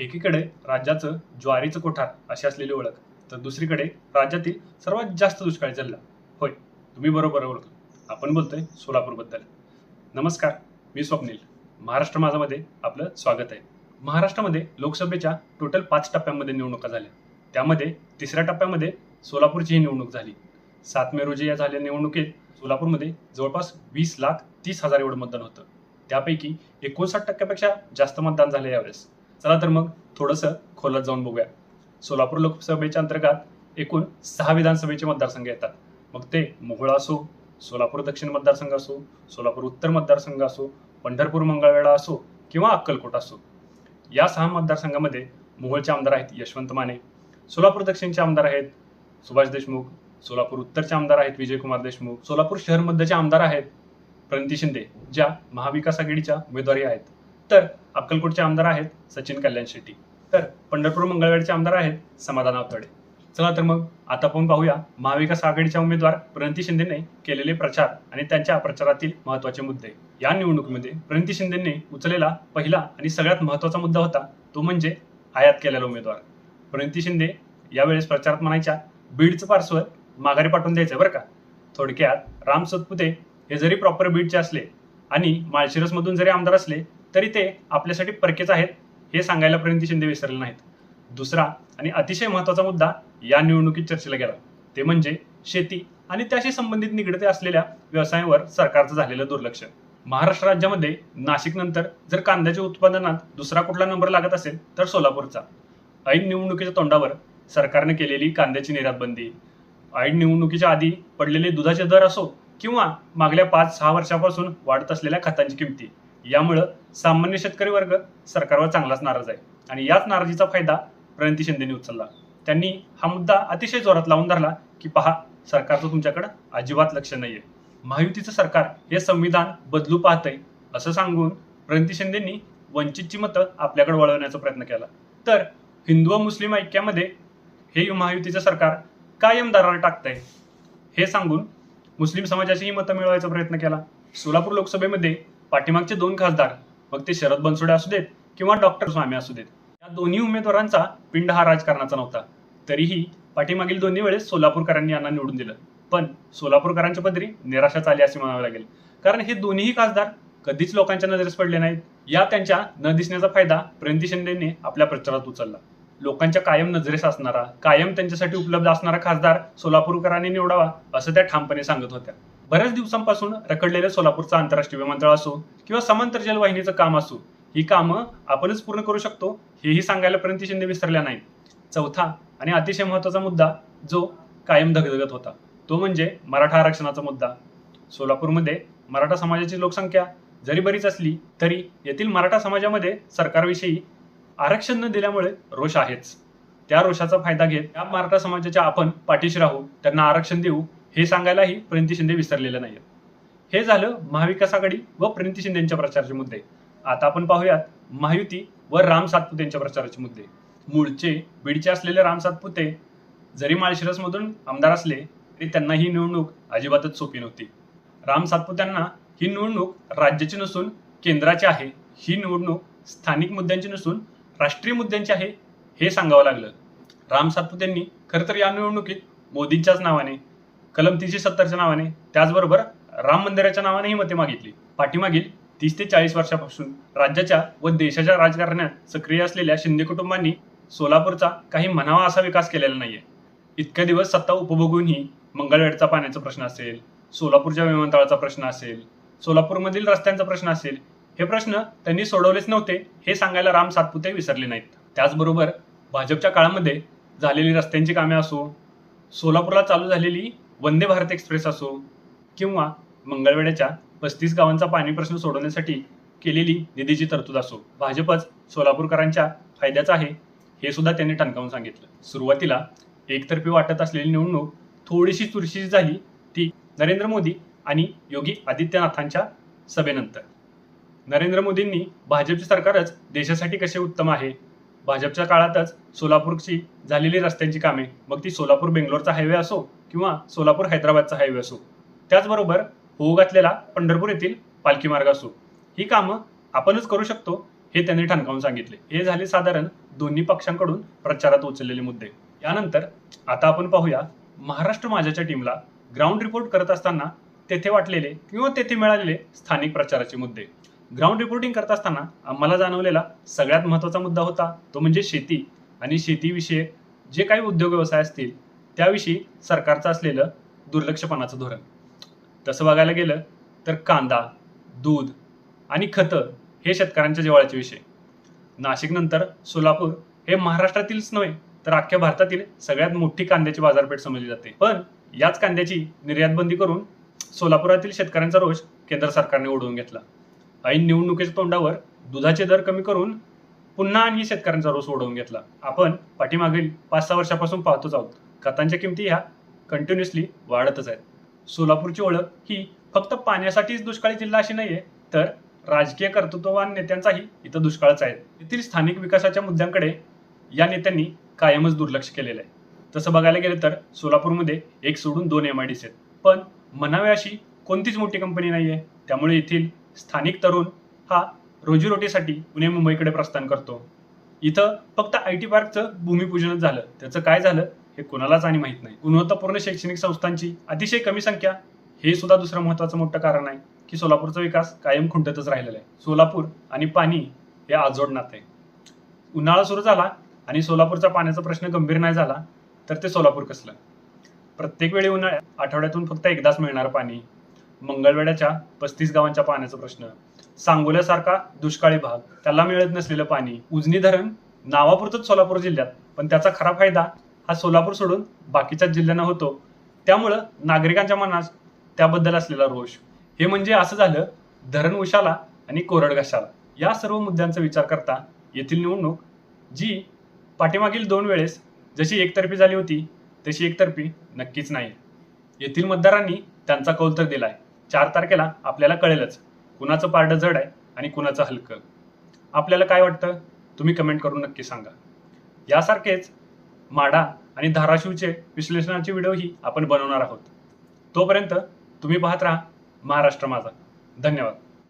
एकीकडे राज्याचं ज्वारीचं कोठार अशी असलेली ओळख तर दुसरीकडे राज्यातील सर्वात जास्त दुष्काळी जिल्हा. होय तुम्ही बरोबर ओळख आपण बोलतोय सोलापूरबद्दल. नमस्कार मी स्वप्नील. महाराष्ट्र माझामध्ये आपलं स्वागत आहे. महाराष्ट्रामध्ये लोकसभेच्या टोटल पाच टप्प्यांमध्ये निवडणुका झाल्या. त्यामध्ये तिसऱ्या टप्प्यामध्ये सोलापूरची ही निवडणूक झाली. सात मे रोजी या झालेल्या निवडणुकीत सोलापूरमध्ये जवळपास वीस लाख तीस हजार एवढं मतदान होतं. त्यापैकी एकोणसाठ टक्क्यापेक्षा जास्त मतदान झालं यावेळेस. चला तर मग थोडंसं खोलात जाऊन बघूया. सोलापूर लोकसभेच्या अंतर्गत एकूण सहा विधानसभेचे मतदारसंघ येतात. मग ते मोहोळा असो सोलापूर दक्षिण मतदारसंघ असो सोलापूर उत्तर मतदारसंघ असो पंढरपूर मंगळवेढा असो किंवा अक्कलकोट असो. या सहा मतदारसंघामध्ये मोहोळचे आमदार आहेत यशवंत माने सोलापूर दक्षिणचे आमदार आहेत सुभाष देशमुख सोलापूर उत्तरचे आमदार आहेत विजयकुमार देशमुख सोलापूर शहरमध्येचे आमदार आहेत प्रणिती शिंदे ज्या महाविकास आघाडीच्या उमेदवारी आहेत. तर अक्कलकोटचे आमदार आहेत सचिन कल्याण शेट्टी. तर पंढरपूर मंगळवेडचे आमदार आहेत समाधान आवतडे. चला तर मग आता आपण पाहूया महाविकास आघाडीच्या उमेदवार प्रणती शिंदेने केलेले प्रचार आणि त्यांच्या प्रचारातील महत्त्वाचे मुद्दे. या निवडणुकीमध्ये प्रणती शिंदेने उचललेला पहिला आणि सगळ्यात महत्त्वाचा मुद्दा होता तो म्हणजे आयात केलेला उमेदवार. प्रणती शिंदे यावेळेस प्रचारात म्हणायच्या बीडचं पार्श्व माघारी पाठवून द्यायचं बरं का? थोडक्यात राम सतपुते हे जरी प्रॉपर बीडचे असले आणि माळशिरसमधून जरी आमदार असले तरी ते आपल्यासाठी परकेच आहेत हे सांगायला प्रणिती शिंदे विसरले नाहीत. दुसरा आणि अतिशय महत्त्वाचा मुद्दा या निवडणुकीत चर्चेला गेला. ते म्हणजे शेती आणि त्याशी संबंधित निगडीत असलेल्या व्यवसायांवर सरकारचं झालेलं दुर्लक्ष. महाराष्ट्र राज्यामध्ये नाशिक नंतर जर कांद्याच्या उत्पादनात दुसरा कुठला नंबर लागत असेल तर सोलापूरचा. ऐन निवडणुकीच्या तोंडावर सरकारने केलेली कांद्याची निर्यात बंदी ऐन निवडणुकीच्या आधी पडलेले दुधाचे दर असो किंवा मागल्या पाच सहा वर्षापासून वाढत असलेल्या खतांची किमती. यामुळं सामान्य शेतकरी वर्ग सरकारवर चांगलाच नाराज आहे. आणि याच नाराजीचा फायदा प्रणती शिंदेने उचलला. त्यांनी हा मुद्दा अतिशय जोरात लावून धरला की पहा सरकारचं तुमच्याकडं अजिबात लक्ष नाहीये. महायुतीचं सरकार हे संविधान बदलू पाहतंय असं सांगून प्रणती शिंदेनी वंचितची मतं आपल्याकडे वळवण्याचा प्रयत्न केला. तर हिंदू व मुस्लिम ऐक्यामध्ये हे महायुतीचं सरकार कायम दरार टाकतंय हे सांगून मुस्लिम समाजाचीही मतं मिळवायचा प्रयत्न केला. सोलापूर लोकसभेमध्ये पाठीमागचे दोन खासदार मग ते शरद बनसोडे असू देत किंवा डॉक्टर स्वामी असू देत. या दोन्ही उमेदवारांचा पिंड हा राजकारणाचा नव्हता. तरीही पाठीमागील दोन्ही वेळेस सोलापूरकरांनी यांना निवडून दिलं. पण सोलापूरकरांच्या पदरी निराशाच आली असे म्हणावे लागेल. कारण हे दोन्हीही खासदार कधीच लोकांच्या नजरेस पडले नाहीत. या त्यांच्या न दिसण्याचा फायदा प्रणती शिंदेने आपल्या प्रचारात उचलला. लोकांच्या कायम नजरेस असणारा कायम त्यांच्यासाठी उपलब्ध असणारा खासदार सोलापूरकरांनी निवडावा असं त्या ठामपणे सांगत होत्या. बऱ्याच दिवसांपासून रखडलेलं सोलापूरचं आंतरराष्ट्रीय विमानतळ असो किंवा समांतर जलवाहिनीचं काम असो ही कामं आपणच पूर्ण करू शकतो हेही सांगायला प्रणिती शिंदे विसरल्या नाहीत. चौथा आणि अतिशय महत्त्वाचा मुद्दा जो कायम धगधगत होता तो म्हणजे मराठा आरक्षणाचा मुद्दा. सोलापूरमध्ये मराठा समाजाची लोकसंख्या जरी बरीच असली तरी येथील मराठा समाजामध्ये सरकारविषयी आरक्षण न दिल्यामुळे रोष आहेच. त्या रोषाचा फायदा घेत या मराठा समाजाच्या आपण पाठीशी राहू त्यांना आरक्षण देऊ हे सांगायलाही प्रणिती शिंदे विसरलेले नाही हे झालं महाविकास आघाडी व प्रणती शिंदेच्या प्रचाराचे मुद्दे. आता आपण पाहूयात महायुती व राम सातपुतेंच्या प्रचाराचे मुद्दे. मूळचे बीडचे असलेले राम सातपुते जरी माळशिरसमधून आमदार असले तरी त्यांना ही निवडणूक अजिबातच सोपी नव्हती. राम सातपुत्यांना ही निवडणूक राज्याची नसून केंद्राची आहे ही निवडणूक स्थानिक मुद्द्यांची नसून राष्ट्रीय मुद्द्यांची आहे हे सांगावं लागलं. राम सातपुतेंनी खरं तर या निवडणुकीत मोदींच्याच नावाने कलम तीनशे सत्तरच्या नावाने त्याचबरोबर राम मंदिराच्या नावाने ही मते मागितली. पाठीमागील तीस ते चाळीस वर्षापासून राज्याच्या व देशाच्या राजकारणात सक्रिय असलेल्या शिंदे कुटुंबांनी सोलापूरचा काही म्हणावा असा विकास केलेला नाहीये. इतके दिवस सत्ता उपभोगूनही मंगळवेढचा पाण्याचा प्रश्न असेल सोलापूरच्या विमानतळाचा प्रश्न असेल सोलापूरमधील रस्त्यांचा प्रश्न असेल हे प्रश्न त्यांनी सोडवलेच नव्हते हे सांगायला राम सातपुते विसरले नाहीत. त्याचबरोबर भाजपच्या काळामध्ये झालेली रस्त्यांची कामे असो सोलापूरला चालू झालेली वंदे भारत एक्सप्रेस असो किंवा मंगळवेड्याच्या पस्तीस गावांचा पाणी प्रश्न सोडवण्यासाठी केलेली निधीची तरतूद असो भाजपच सोलापूरकरांच्या फायद्याचा आहे हे सुद्धा त्यांनी ठणकावून सांगितलं. सुरुवातीला एकतर्फी वाटत असलेली निवडणूक थोडीशी चुरशी झाली ती नरेंद्र मोदी आणि योगी आदित्यनाथांच्या सभेनंतर. नरेंद्र मोदींनी भाजपचे सरकारच देशासाठी कसे उत्तम आहे भाजपच्या काळातच सोलापूरची झालेली रस्त्यांची कामे. मग ती सोलापूर बेंगलोरचा हायवे असो किंवा सोलापूर हैदराबादचा हायवे असो. त्याचबरोबर होऊ घातलेला पंढरपूर येथील पालखी मार्ग असो. ही कामं आपणच करू शकतो हे त्यांनी ठणकावून सांगितले. हे झाले साधारण दोन्ही पक्षांकडून प्रचारात उचललेले मुद्दे. यानंतर आता आपण पाहूया महाराष्ट्र माझ्याच्या टीमला ग्राउंड रिपोर्ट करत असताना तेथे वाटलेले किंवा तेथे मिळालेले स्थानिक प्रचाराचे मुद्दे. ग्राउंड रिपोर्टिंग करत असताना आम्हाला जाणवलेला सगळ्यात महत्त्वाचा मुद्दा होता तो म्हणजे शेती. आणि शेतीविषयक जे काही उद्योग व्यवसाय असतील त्याविषयी सरकारचं असलेलं दुर्लक्षपणाचं धोरण. तसं बघायला गेलं तर कांदा दूध आणि खतं हे शेतकऱ्यांच्या जिवाळ्याचे विषय. नाशिकनंतर सोलापूर हे महाराष्ट्रातीलच नव्हे तर अख्ख्या भारतातील सगळ्यात मोठी कांद्याची बाजारपेठ समजली जाते. पण याच कांद्याची निर्यात बंदी करून सोलापुरातील शेतकऱ्यांचा रोष केंद्र सरकारने ओढवून घेतला. ऐन निवडणुकीच्या तोंडावर दुधाचे दर कमी करून पुन्हा आणि शेतकऱ्यांचा रोष ओढवून घेतला. आपण पाठीमागील पाच सहा वर्षापासून पाहतोच आहोत. खतांच्या किमती ह्या कंटिन्युअसली वाढतच आहेत. सोलापूरची ओळख ही फक्त पाण्यासाठीच दुष्काळी जिल्हा अशी नाहीये तर राजकीय कर्तृत्ववान नेत्यांचाही इथं दुष्काळच आहे. येथील स्थानिक विकासाच्या मुद्द्यांकडे या नेत्यांनी कायमच दुर्लक्ष केलेलं आहे. तसं बघायला गेलं तर सोलापूरमध्ये एक सोडून दोन एम आय डी आहेत. पण म्हणावे अशी कोणतीच मोठी कंपनी नाही आहे त्यामुळे येथील स्थानिक तरुण हा रोजीरोटीसाठी पुणे मुंबईकडे प्रस्थान करतो. इथं फक्त आय टी पार्कचं भूमिपूजनच झालं. त्याचं काय झालं हे कुणालाच आणि माहीत नाही. गुणवत्तापूर्ण शैक्षणिक संस्थांची अतिशय कमी संख्या हे सुद्धा दुसरं महत्त्वाचं मोठं कारण आहे की सोलापूरचा विकास कायम खुंटतच राहिलेला आहे. सोलापूर आणि पाणी हे आजोड नाते उन्हाळा सुरू झाला आणि सोलापूरचा पाण्याचा प्रश्न गंभीर नाही झाला तर ते सोलापूर कसलं? प्रत्येक वेळी उन्हाळ्यात आठवड्यातून फक्त एकदाच मिळणारं पाणी. मंगळवेड्याच्या पस्तीस गावांच्या पाण्याचा प्रश्न. सांगोल्यासारखा दुष्काळी भाग. त्याला मिळत नसलेलं पाणी उजनी धरण नावापुरतच सोलापूर जिल्ह्यात. पण त्याचा खरा फायदा हा सोलापूर सोडून बाकीच्याच जिल्ह्यांना होतो. त्यामुळं नागरिकांच्या मनात त्याबद्दल असलेला रोष. हे म्हणजे असं झालं धरण उशाला आणि कोरड घशाला. या सर्व मुद्द्यांचा विचार करता येथील निवडणूक जी पाठीमागील दोन वेळेस जशी एकतर्फी झाली होती तशी एकतर्फी नक्कीच नाही. येथील मतदारांनी त्यांचा कौल तर दिलाय. चार तारखेला आपल्याला कळेलच कुणाचं पारडं जड आहे आणि कुणाचं हलकं. आपल्याला काय वाटतं? तुम्ही कमेंट करून नक्की सांगा. यासारखेच माडा आणि धाराशिवचे विश्लेषणाचे व्हिडिओही आपण बनवणार आहोत. तोपर्यंत तुम्ही पाहत राहा महाराष्ट्र माझा. धन्यवाद.